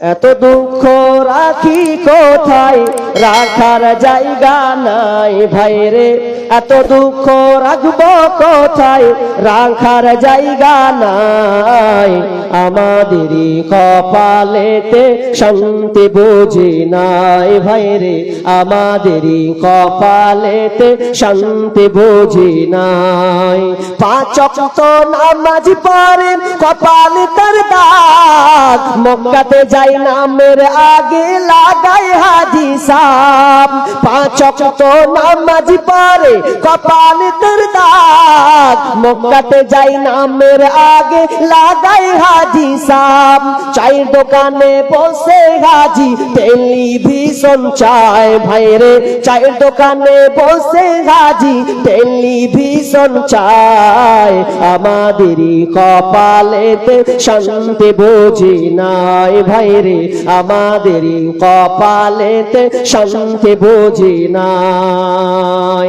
এত দুঃখ রাখি কোথায়? রাখার জায়গা নাই ভাইরে। এত দুঃখ রাখব কোথায়? রাখার জায়গা নাই। আমাদেরই কপালেতে শান্তি বুঝি নাই। ভাইরে আমাদেরই কপালেতে শান্তি বুঝি নাই। পাঁচ নামাজ পড়ে, কপালে তার দাগ। মক্কাতে যাই নামের আগে লাগাই হাজি সাপ পাঁচ নামাজ পড়ে কপালে তার দাগ মক্কাতে যাই নামের আগে, লাগাই হাজি সাপ। চাই দোকানে বসে হাজি, টেলিভিশন চায় ভাইরে চায়ের দোকানে বসে হাজি, টেলিভিশন চায় আমাদেরই কপালেতে শান্তি বুঝি নাই ভাইরে আমাদেরই কপালেতে শান্তি বুঝি নাই।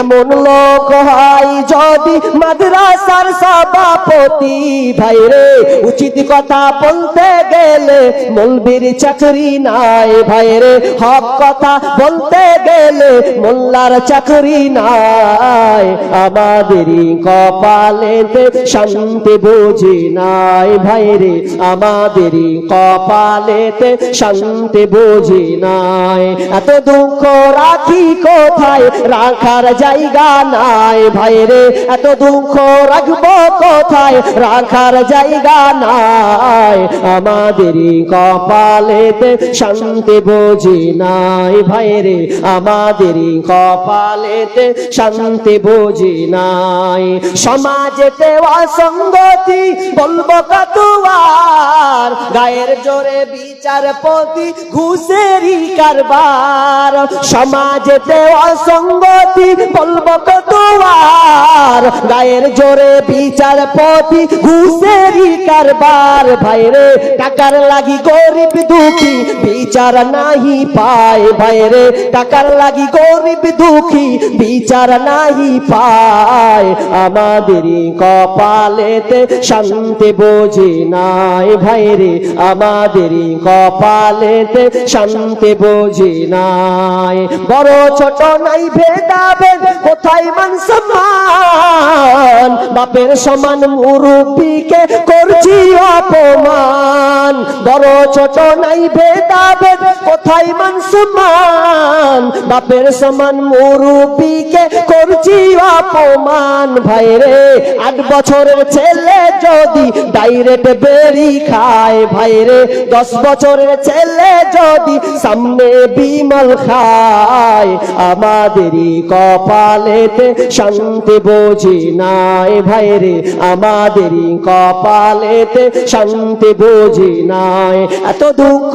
এমন লোক হয় যদি মাদ্রাসার সভাপতি। ভাই রে, উচিত কথা বলতে গেলে মলবির চাকরি নাই। ভাইরে হক কথা বলতে গেলে মোল্লার চাকরি নাই। আমাদেরই কপালেতে শান্তি বুঝি নাই। ভাইরে আমাদেরই কপালেতে শান্তি বুঝি নাই। এত দুঃখ রাখি কোথায়? রাখার জায়গা নাই ভাইরে, এত দুঃখ রাখব কোথায়? রাখার জায়গা নাই, আমাদেরই কপালেতে শান্তি বুঝি নাই ভাইরে, আমাদেরই কপালেতে শান্তি বুঝি নাই। সমাজেতে অসঙ্গতি, বলব কতুয়ার গায়ের জোরে বিচারপতি ঘুষেরই কারবার। সমাজেতে অসঙ্গতি বলব কতুয়ার গায়ের জোরে বিচারপতি ঘুষেরই কারবার ভাইরে, টাকার লাগি গরিব দুঃখী, বিচার নাহি পায় ভাইরে। টাকার লাগি গরিব দুঃখী, বিচার নাহি পায়। আমাদেরই কপালেতে শান্তি বুঝি নাই ভাইরে। আমাদেরই কপালেতে শান্তি বুঝি নাই। বড় ছোট নাই ভেদাভেদ, কোথায় মান সম্মান? বাপের সমান মুরব্বীকে করছি অপমান। বড় ছোট নাই ভেদাভেদ কোথায় মান সম্মান। বাপের সমান মুরব্বীকে করছি অপমান। ভাইরে, আট বছরের ছেলে যদি ডাইরেক্ট বেরি খায়। ভাইরে, দশ বছরের ছেলে যদি সামনে বিমল খায়। আমাদেরই কপালেতে শান্তি বুঝি নাই। ভাইরে, আমাদেরই কপালেতে শান্তি বুঝি নাই। এত দুঃখ